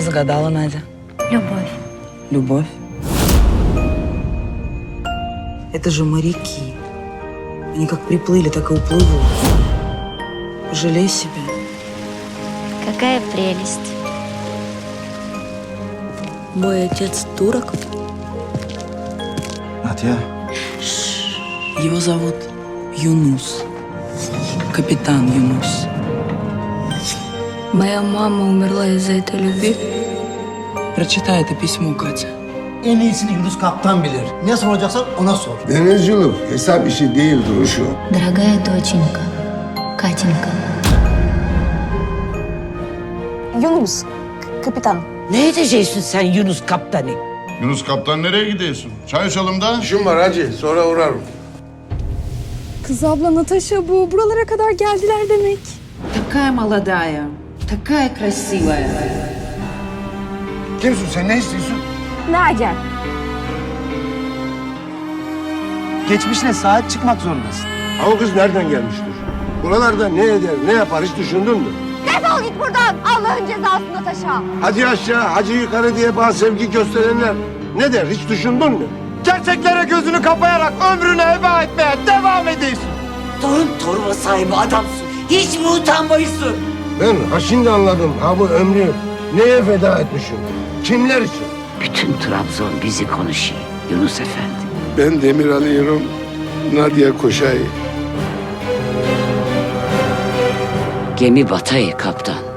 загадала, Надя? Любовь. Любовь. Это же моряки. Они как приплыли, так и уплывут. Жалей себя. Какая прелесть. Мой отец турок. Надя. Его зовут Юнус. Капитан Юнус. Моя мама умерла из-за этой любви. Прочитай это письмо, Катя. En iyisini Yunus Kaptan bilir. Ne soracaksan ona sor. Denizcilik hesap işi değil duruşu. Дорогая доченька, Катенька, Yunus, k- kapitan. Ne edeceksin sen Yunus kaptanı? Yunus kaptan nereye gidiyorsun? Çay içelim da. İşim var hacı sonra uğrarım. Kız abla Natasha bu. Buralara kadar geldiler demek. Такая молодая, такая красивая. Kimsin sen ne istiyorsun? Nadia. Geçmişine sahip çıkmak zorundasın. Ha o kız nereden gelmiştir? Buralarda ne eder ne yapar hiç düşündün mü? Defol git buradan. Allah'ın cezası Natasha. Hacı aşağı hacı yukarı diye bana sevgi gösterenler ne der hiç düşündün mü? Gerçeklere gözünü kapayarak ömrünü heba etmeye devam ediyorsun. Torun torba sahibi adamsın. Hiç mi utanmayısın? Ben ha şimdi anladım ha bu ömrü neye feda etmişim? Kimler için? Bütün Trabzon bizi konuşuyor Yunus Efendi. Ben demir alıyorum Nadia koşayı. Gemi batayı kaptan.